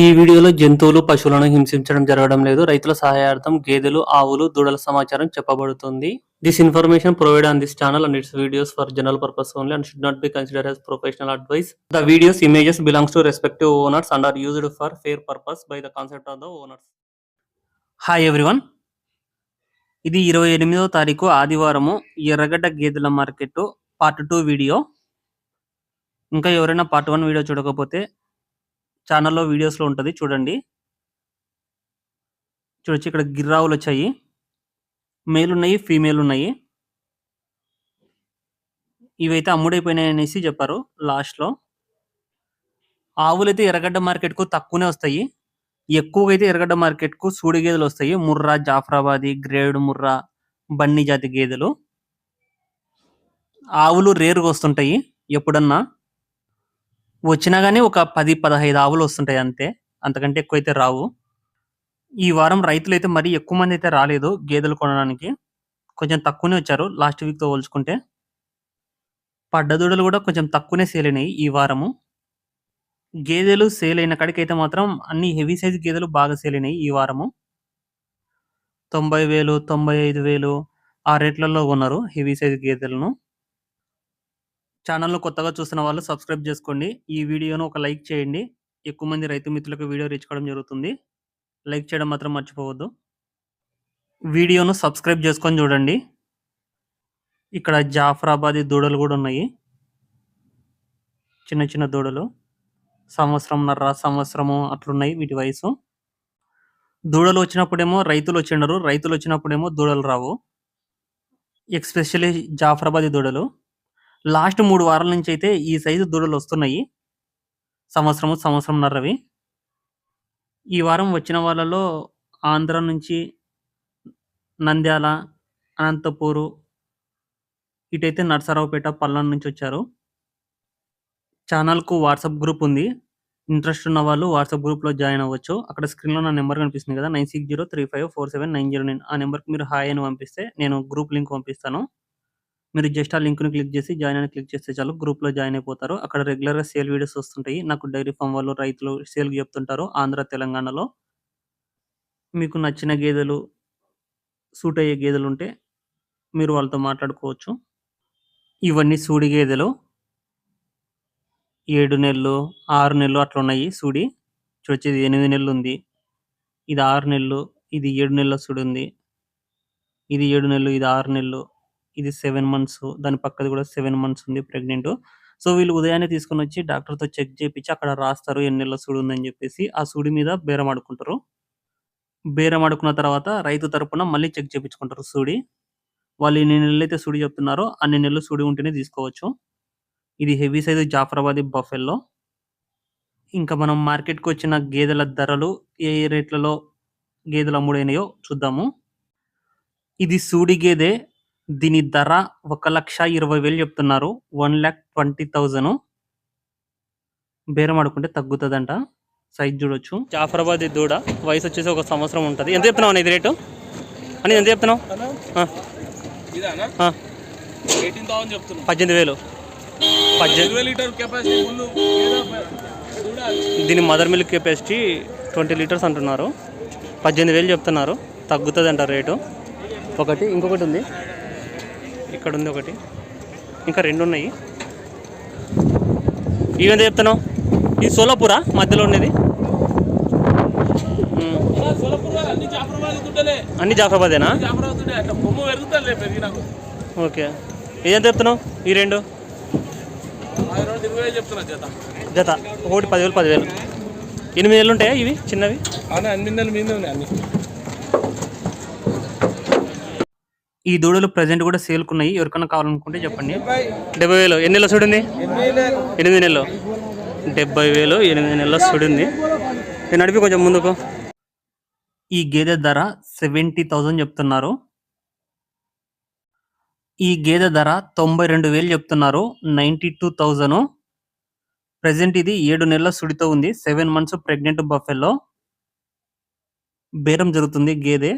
ఈ వీడియోలో జంతువులు పశువులను హింసించడం జరగడం లేదు. రైతుల సహాయార్థం గేదెలు ఆవులు దూడల సమాచారం చెప్పబడుతుంది. This information provide on this channel and its videos for general purpose only and should not be consider as professional advice the videos images belongs to respective owners and are used for fair purpose by the concept of the owners hi everyone ఇది ఇరవై ఎనిమిదో తారీఖు ఆదివారము ఎర్రగడ్డ గేదెల market part two video ఇంకా ఎవరైనా part one video చూడకపోతే ఛానల్లో వీడియోస్లో ఉంటుంది. చూడండి. చూడొచ్చు ఇక్కడ గిర్రావులు వచ్చాయి. మేల్ ఉన్నాయి ఫీమేల్ ఉన్నాయి. ఇవైతే అమ్ముడైపోయినాయి అనేసి చెప్పారు లాస్ట్లో. ఆవులు అయితే ఎర్రగడ్డ మార్కెట్కు తక్కువనే వస్తాయి. ఎక్కువగా అయితే ఎర్రగడ్డ మార్కెట్కు సూడి గేదెలు వస్తాయి. ముర్రా జాఫరాబాది గ్రేడ్ ముర్రా బన్నీ జాతి గేదెలు. ఆవులు రేరుగా వస్తుంటాయి ఎప్పుడన్నా. వచ్చినా కానీ ఒక పది పదహైదు ఆవులు వస్తుంటాయి అంతే. అంతకంటే ఎక్కువ అయితే రావు. ఈ వారం రైతులు అయితే మరీ ఎక్కువ మంది అయితే రాలేదు గేదెలు కొనడానికి. కొంచెం తక్కువనే వచ్చారు లాస్ట్ వీక్తో పోల్చుకుంటే. పడ్డ దూడలు కూడా కొంచెం తక్కువనే సేల్ అయినాయి ఈ వారము. గేదెలు సేల్ అయిన కాడికి అయితే మాత్రం అన్ని హెవీ సైజ్ గేదెలు బాగా సేల్ అయినాయి ఈ వారము. తొంభై వేలు తొంభై ఐదు వేలు ఆ రేట్లలో ఉన్నారు హెవీ సైజ్ గేదెలను. ఛానల్‌లో కొత్తగా చూస్తున్న వాళ్ళు సబ్స్క్రైబ్ చేసుకోండి. ఈ వీడియోను ఒక లైక్ చేయండి. ఎక్కువ మంది రైతు మిత్రులకు వీడియో రీచ్ కావడం జరుగుతుంది. లైక్ చేయడం మాత్రం మర్చిపోవద్దు. వీడియోను సబ్స్క్రైబ్ చేసుకొని చూడండి. ఇక్కడ జాఫరాబాదీ దూడలు కూడా ఉన్నాయి. చిన్న చిన్న దూడలు. సంవత్సరంన్నర, సంవత్సరము అట్లున్నాయి వీటి వయసు. దూడలు వచ్చినప్పుడేమో రైతులు వచ్చిండరు. రైతులు వచ్చినప్పుడేమో దూడలు రావు. ఎక్స్పెషలీ జాఫరాబాదీ దూడలు. లాస్ట్ మూడు వారాల నుంచి అయితే ఈ సైజు దూడలు వస్తున్నాయి. సంవత్సరము, సంవత్సరంన్నరవి. ఈ వారం వచ్చిన వాళ్ళలో ఆంధ్ర నుంచి నంద్యాల, అనంతపూరు ఇటైతే నరసరావుపేట, పల్నాడు నుంచి వచ్చారు. ఛానల్‌కు వాట్సాప్ గ్రూప్ ఉంది. ఇంట్రెస్ట్ ఉన్న వాళ్ళు వాట్సాప్ గ్రూప్‌లో జాయిన్ అవ్వచ్చు. అక్కడ స్క్రీన్‌లో నా నెంబర్ కనిపిస్తుంది కదా! 9603547909 ఆ నెంబర్‌కి మీరు హాయ్ అని పంపిస్తే నేను గ్రూప్ లింక్ పంపిస్తాను. మీరు జస్ట్ ఆ లింక్ను క్లిక్ చేసి జాయిన్ అని క్లిక్ చేస్తే చాలు గ్రూప్‌లో జాయిన్ అయిపోతారు. అక్కడ రెగ్యులర్‌గా సేల్ వీడియోస్ వస్తుంటాయి. నాకు డైరీ ఫామ్ వాళ్ళు, రైతులు సేల్ చెప్తుంటారు ఆంధ్ర, తెలంగాణలో. మీకు నచ్చిన గేదెలు సూట్ అయ్యే గేదెలు ఉంటే మీరు వాళ్ళతో మాట్లాడుకోవచ్చు. ఇవన్నీ సూడి గేదెలు. ఏడు నెలలు, ఆరు నెలలు అట్లా ఉన్నాయి సూడి. చూడొచ్చేది ఎనిమిది నెలలు ఉంది. ఇది ఆరు నెలలు, ఇది ఏడు నెలల సూడి ఉంది. ఇది ఏడు నెలలు, ఇది ఆరు నెలలు, ఇది సెవెన్ మంత్స్ దాని పక్కది కూడా సెవెన్ మంత్స్ ఉంది ప్రెగ్నెంట్. సో వీళ్ళు ఉదయాన్నే తీసుకొనొచ్చి డాక్టర్‌తో చెక్ చేపిచ్చి అక్కడ రాస్తారు ఎన్ని నెలల సూడి ఉందని చెప్పేసి. ఆ సూడి మీద బేరం ఆడుకుంటారు. బేరం ఆడుకున్న తర్వాత రైతు తరపున మళ్ళీ చెక్ చేపించుకుంటారు సూడి. వాళ్ళు ఎన్ని నెలలు అయితే సూడి చెప్తున్నారో అన్ని నెలలు సూడి ఉంటేనే తీసుకోవచ్చు. ఇది హెవీ సైజ్ జాఫరాబాదీ బఫెల్లో. ఇంకా మనం మార్కెట్‌కి వచ్చిన గేదెల ధరలు ఏ ఏ రేట్లలో గేదెలు అమ్ముడైనాయో చూద్దాము. ఇది సూడి గేదె. దీని ధర 1,20,000 చెప్తున్నారు. 1,20,000 బేరం ఆడుకుంటే తగ్గుతదంట. సైజ్ చూడొచ్చు. జాఫరాబాదీ దూడ వయసు వచ్చేసి ఒక సంవత్సరం ఉంటది. ఎంత చెప్తున్నావు అన్న ఇది రేటు? అన్న ఎంత చెప్తున్నావు? ఆ. ఇదానా ఆ. ఎయిటీన్ థౌసండ్ చెప్తున్నాం 18,000 పద్దె ఇరవై లీటర్ కెపాసిటీ ఫుల్ చూడాలి దీని మదర్ మిల్క్ కెపాసిటీ 20 లీటర్స్ అంటున్నారు. 18,000 చెప్తున్నారు. తగ్గుతదంట రేటు. ఒకటి ఇంకొకటి ఉంది. ఇక్కడ ఉంది ఒకటి. ఇంకా రెండు ఉన్నాయి. ఇవెంత చెప్తున్నావు? ఇది సోలాపూరా మధ్యలో. సోలపూర్ అన్ని అన్ని జాఫరాబాదేనా? ఓకే. ఇదెంత చెప్తున్నావు? ఈ రెండు వేలు జత ఒకటి పదివేలు పదివేలు ఎనిమిది నెలలు ఉంటాయా ఇవి చిన్నవి నెలల మీద ఉన్నాయి అన్ని ఈ దూడలు ప్రజెంట్ కూడా సేల్కున్నాయి. ఎవరికైనా కావాలనుకుంటే చెప్పండి. డెబ్బై వేలు. ఎన్ని నెలల సుడింది ఎనిమిది నెలలు. డెబ్బై వేలు ఎనిమిది నెలల సుడింది నేను నడిపి కొంచెం ముందుకు. ఈ గేదె ధర సెవెంటీ థౌజండ్ చెప్తున్నారు. ఈ గేదె ధర తొంభై రెండు వేలు చెప్తున్నారు. నైంటీ టూ థౌజండ్ ప్రజెంట్ ఇది ఏడు నెలల సుడితో ఉంది. సెవెన్ మంత్స్ ప్రెగ్నెంట్ బఫెల్లో బేరం జరుగుతుంది గేదె.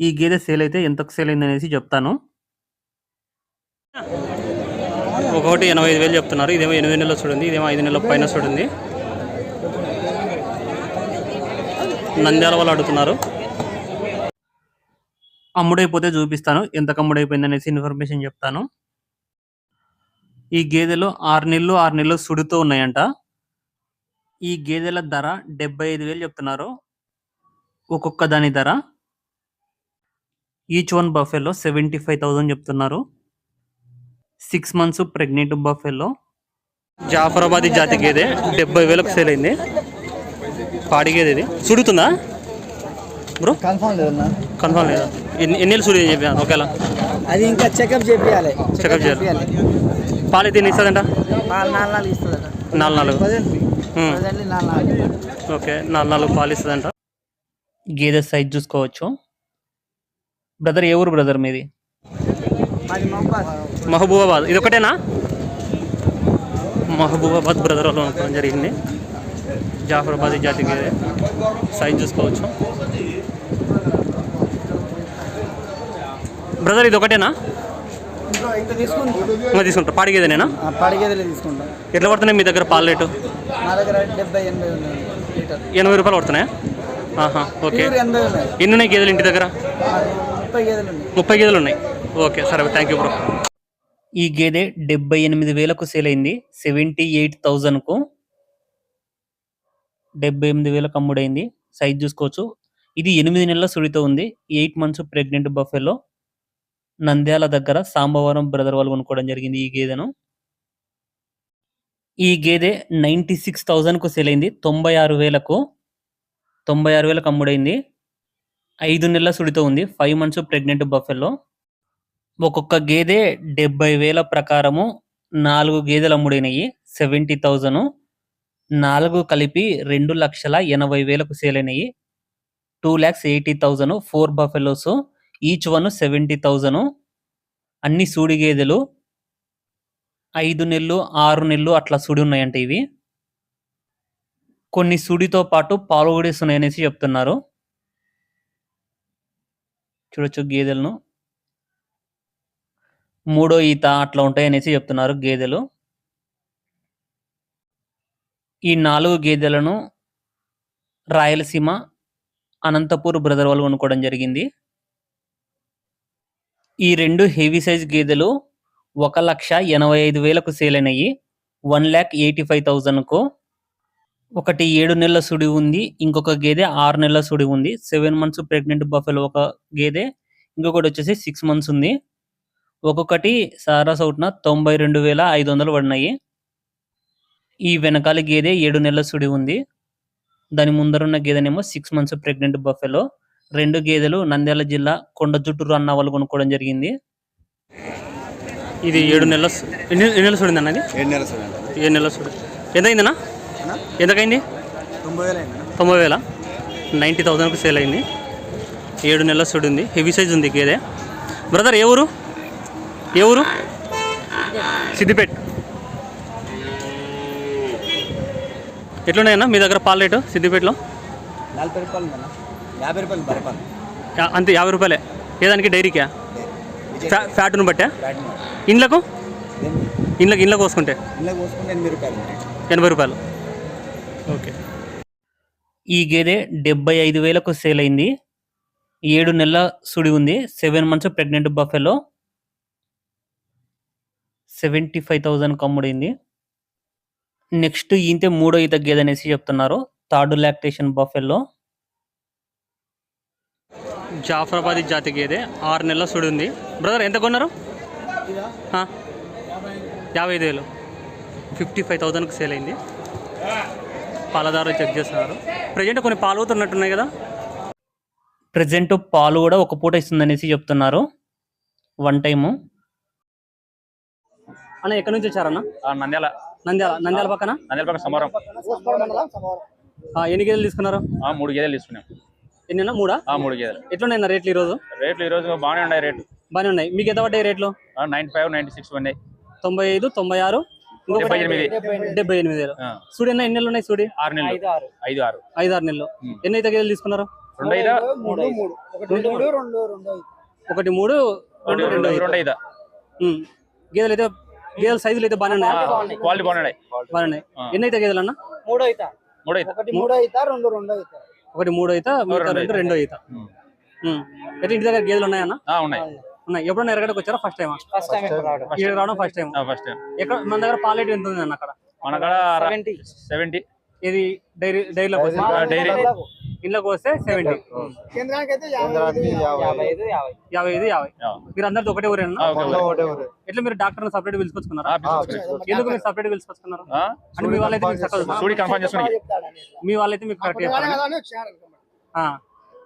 ఈ గేదె సేల్ అయితే ఎంతకు సేల్ అయింది అనేసి చెప్తాను. ఒకటి ఎనభై ఐదు వేలు చెప్తున్నారు. ఇదేమో ఎనిమిది నెలలు చూడండి ఇదేమో ఐదు నెలల పైన చూడండి. నంద్యాల వాళ్ళు అడుగుతున్నారు. అమ్ముడైపోతే చూపిస్తాను ఎంత కమ్ముడైపోయింది అనేసి ఇన్ఫర్మేషన్ చెప్తాను. ఈ గేదెలు ఆరు నెలలు ఆరు నెలలు సుడుతూ ఉన్నాయంట. ఈ గేదెల ధర డెబ్బై ఐదు వేలు చెప్తున్నారు. ఒక్కొక్క దాని ధర. Each one buffalo seventy five thousand చెప్తున్నారు. Six months pregnant buffalo Jafarabadi జాతి గేదె డెబ్బై వేలకు సేల్ అయింది. పాడి గేదె ఇది. సుడుతుందా బ్రో కన్ఫర్మ్ లేదన్నా. కన్ఫర్మ్ లేదా? ఎన్ని ఎన్ని సుడి చెప్పా ఒకవేళ. అది ఇంకా చెకప్ చేపియాలి. చెకప్ చేయాలి. పాలు అయితే ఇస్తుందంట? నాలుగు నాలుగు ఓకే నాలుగు నాలుగు పాలు ఇస్తుందంట. గేదె సైజ్ చూసుకోవచ్చు. బ్రదర్ ఏ ఊరు బ్రదర్ మీది? మహబూబాబాద్. ఇది ఒకటేనా మహబూబాబాద్ బ్రదర్ వాళ్ళు అనుకోవడం జరిగింది. జాఫరాబాద్ జాతి గేదె సైజ్ చూసుకోవచ్చు. బ్రదర్ ఇది ఒకటేనా ఇంకో ఇంకా తీసుకుంటాం. ఇంకా తీసుకుంటారు పాడి గేదెనేనా పడిగేదలే తీసుకుంటాం. ఎట్లా పడుతున్నాయి మీ దగ్గర పాల రేటు? మా దగ్గర డెబ్బై ఎనభై రూపాయలు పడుతున్నాయా? ఆహా ఓకే. ఎన్ని ఉన్నాయి గేదెలు ఇంటి దగ్గర? ముప్పై గేదెలు ఉన్నాయి. ఓకే సరే థ్యాంక్ యూ బ్రో ఈ గేదె డెబ్బై ఎనిమిది వేలకు సేల్ అయింది. సెవెంటీ ఎయిట్ థౌజండ్కు డెబ్బై ఎనిమిది వేలకు అమ్ముడైంది. సైజ్ చూసుకోవచ్చు. ఇది ఎనిమిది నెలల సుడితో ఉంది. Eight months pregnant buffalo Nandyal దగ్గర సాంబవరం బ్రదర్ వాళ్ళు కొనుక్కోవడం జరిగింది ఈ గేదెను. ఈ గేదె నైంటీ సిక్స్ థౌజండ్కు సేల్ అయింది. తొంభై ఆరు వేలకు తొంభై ఆరు వేలకు అమ్ముడైంది. ఐదు నెలల సుడితో ఉంది. ఫైవ్ మంత్స్ ప్రెగ్నెంట్ బఫెల్లో ఒక్కొక్క గేదె డెబ్బై వేల ప్రకారము నాలుగు గేదెలు అమ్ముడైనవి సెవెంటీ థౌజండ్ నాలుగు కలిపి రెండు లక్షల ఎనభై వేలకు సేల్ అయినాయి two lakhs eighty thousand four buffaloes each one seventy thousand అన్ని సూడి గేదెలు ఐదు నెలలు ఆరు నెలలు అట్లా సుడి ఉన్నాయంటే ఇవి. కొన్ని సుడితో పాటు పాలు కూడా ఇస్తున్నాయనేసి చెప్తున్నారు. చూడొచ్చు గేదెలను. మూడో ఈత అట్లా ఉంటాయి అనేసి చెప్తున్నారు గేదెలు. ఈ నాలుగు గేదెలను రాయలసీమ అనంతపూర్ బ్రదర్ వాళ్ళు కొనుక్కోవడం జరిగింది. ఈ రెండు హెవీ సైజ్ గేదెలు ఒక లక్ష ఎనభై ఐదు వేలకు సేల్ అయినాయి. వన్ ల్యాక్ ఎయిటీ ఫైవ్ థౌజండ్కు ఒకటి ఏడు నెలల సుడి ఉంది ఇంకొక గేదె ఆరు నెలల సుడి ఉంది. సెవెన్ మంత్స్ ప్రెగ్నెంట్ బఫెలో ఒక గేదె ఇంకొకటి వచ్చేసి సిక్స్ మంత్స్ ఉంది. ఒక్కొక్కటి సారా సౌట్న తొంభై రెండు వేల ఐదు వందలు పడినాయి. ఈ వెనకాల గేదె ఏడు నెలల సుడి ఉంది. దాని ముందరున్న గేదెనేమో సిక్స్ మంత్స్ ప్రెగ్నెంట్ బఫెలో. రెండు గేదెలు నంద్యాల జిల్లా కొండ జుట్టూరు అన్న వాళ్ళు కొనుక్కోవడం జరిగింది. ఇది ఏడు నెలల ఎన్ని నెలల సుడింది అన్నది ఏడు నెలలు చూడండి ఏడు నెలల సుడి. ఎంత అయిందన్నా ఎంతకైంది? తొంభై వేలు అయింది తొంభై వేల? నైంటీ థౌసండ్కి సేల్ అయింది. ఏడు నెలల సుడి ఉంది. హెవీ సైజ్ ఉంది గేదె బ్రదర్ ఏ ఊరు? ఏ ఊరు? సిద్దిపేట్. ఎట్లున్నాయన్నా మీ దగ్గర పాల రేటు సిద్దిపేటలో? నలభై రూపాయలు ఉందన్న. యాభై రూపాయలు బరపాలు యా- అంతే యాభై రూపాయలే. ఏదానికి డైరీకా? ఫ్యా ఫ్యాట్ను బట్టా? ఇండ్లకు? ఇండ్లకు ఇండ్లకు కోసుకుంటే ఎనభై రూపాయలు. ఓకే. ఈ గేదె డెబ్బై ఐదు వేలకు సేల్ అయింది. ఏడు నెలల సుడి ఉంది. Seven months pregnant buffalo seventy five thousand కమ్ముడైంది. Next ఈంతే మూడో ఈత గేదె అనేసి చెప్తున్నారు. Third lactation buffalo. జాఫరాబాదీ జాతి గేదె ఆరు నెలల సుడి ఉంది. బ్రదర్ ఎంత కొన్నారు? యాభై ఐదు వేలు. ఫిఫ్టీ ఫైవ్ థౌజండ్కి సేల్ అయింది. పాలదారు చెక్ చేస్తున్నారు. ప్రజెంట్ కొన్ని పాలు అవుతున్నట్టున్నాయి కదా? ప్రజెంట్ పాలు కూడా ఒక పూట ఇస్తుందనేసి చెప్తున్నారు. వన్ టైము అన్న ఎక్కడి నుంచి వచ్చారన్న? ఆ, నంద్యాల. నంద్యాల. నంద్యాల పక్కన? నంద్యాల పక్కన సమరం. ఆ, ఎన్ని గేదెలు తీసుకున్నారు? ఆ, మూడు గేదెలు తీసుకున్నాం. ఎన్ని మూడా? ఆ మూడు గేదెలు. ఎట్లున్నాయి రేట్లు ఈరోజు? రేట్లు ఈ రోజు బాగానే ఉన్నాయి రేటు బాగానే ఉన్నాయి. మీకు ఎంత పడ్డాయి రేట్లు? నైన్టీ ఫైవ్ నైన్టీ సిక్స్ ఉన్నాయి తొంభై ఐదు తొంభై ఆరు డెబ్బై ఎనిమిది. డెబ్బై ఎనిమిది వేలు సూడి ఎన్ని ఎన్ని నెలలు ఉన్నాయి సూడి? ఆరు నెలలు. ఐదు ఆరు. ఐదు ఆరు. నెలలు. ఎన్ని అయితే గేదెలు తీసుకున్నారు? రెండు ఐదా? ఒకటి మూడు రెండు రెండు రెండు ఐదు. గేదెలు అయితే గేదెల సైజులు అయితే బాగానే ఉన్నాయి? క్వాలిటీ బాగున్నాయి బాగానే ఉన్నాయి. ఆ. ఎన్ని అయితే గేదెలు అన్న? మూడు అవుతా మూడు ఒకటి మూడు అవుతా రెండు రెండు అవుతా ఒకటి మూడు అయితే రెండు రెండు. ఉమ్. ఎట్లా ఇంటి దగ్గర గేదెలు ఉన్నాయన్న ఆ, ఉన్నాయి. ఉన్నాయి ఎప్పుడైనా ఎరగడకు వచ్చారా ఫస్ట్ టైం ఫస్ట్ టైం రావడం ఇక్కడ రావడం ఫస్ట్ టైం ఫస్ట్ టైం ఎక్కడ మన దగ్గర పాలేటి ఎంత ఉంది అన్న అక్కడ? మన కాడ సెవెంటీ ఇది డైరీ వస్తే? డైరీ. ఇళ్ళకి వస్తే సెవెంటీ కేంద్రానికి అయితే యాభై ఐదు యాభై. మీరు అందరితో ఒకటే ఊరేనా ఎట్లా మీరు డాక్టర్ సపరేట్ పిలుచుకొచ్చుకున్నారా ఎందుకు మీరు సపరేట్ పిలుచుకొచ్చుకున్నారు అంటే మీ వాళ్ళైతే మీకు మీ వాళ్ళైతే మీకు కరెక్ట్ చెప్తారు ఆ.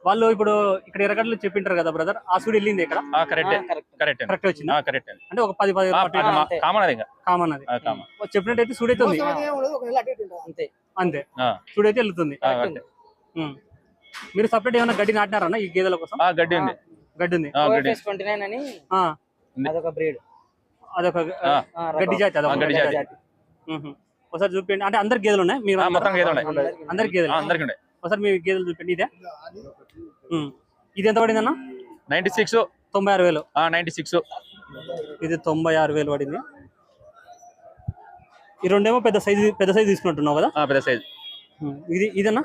వాళ్ళు ఇప్పుడు ఇక్కడ ఎరగడ్లు చెప్పింటారు కదా బ్రదర్ ఆ సూడి వెళ్ళింది ఇక్కడ. కరెక్ట్ కరెక్ట్ కరెక్ట్ వచ్చింది? కరెక్ట్ అంటే ఒక పది పది కామన్ అది అది. చెప్పినట్టయితే సూడి అయితే ఉంది. అంతే. అంతే. ఆ, సూడి అయితే వెళ్తుంది. ఆ, కరెక్ట్. ఉమ్. మీరు సపరేట్ ఏమైనా గడ్డి నాటినారన్న ఈ గేదెల కోసం? ఆ, గడ్డి ఉంది. గడ్డి ఉంది. ట్వంటీ నైన్ అని. అదొక బ్రీడ్ అదొక ఆ, గడ్డి జాతి అదొక గడ్డి జాతి. ఒకసారి చూపించండి. అంటే అందరికి గేదెలు ఉన్నాయి? మీరు మొత్తం గేదెలు ఉన్నాయి. అందరికి గేదెలు? ఆ, అందరికి ఉన్నాయి. ఒకసారి మీ గేదెలు చూపించండి ఇదే. ఇది ఎంత పడింది అన్న? Ninety six. తొంభై ఆరు వేలు. Ninety six. ఇది తొంభై ఆరు వేలు పడింది. ఈ రెండేమో పెద్ద సైజు పెద్ద సైజు తీసుకుంటున్నావు కదా? పెద్ద సైజ్. ఇది ఇదన్నా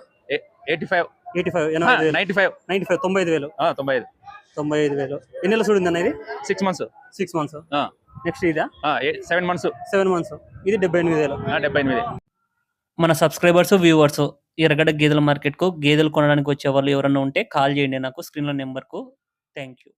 ఎయిటీ ఫైవ్. ఎయిటీ ఫైవ్ ఎనభై నైన్టీ ఫైవ్. నైన్టీ ఫైవ్ తొంభై ఐదు వేలు. తొంభై ఐదు. తొంభై ఐదు వేలు. ఎన్ని నెలలు చూడింది అన్న ఇది? Six months. Six months next ఇదా? Seven months. Seven months. ఇది డెబ్బై ఎనిమిది వేలు. డెబ్బై ఎనిమిది. మన సబ్స్క్రైబర్స్ వ్యూవర్స్ ఎర్రగడ్డ గేదెల మార్కెట్కు గేదెలు కొనడానికి వచ్చే వాళ్ళు ఎవరన్నా ఉంటే కాల్ చేయండి నాకు స్క్రీన్లో నెంబర్కు. Thank you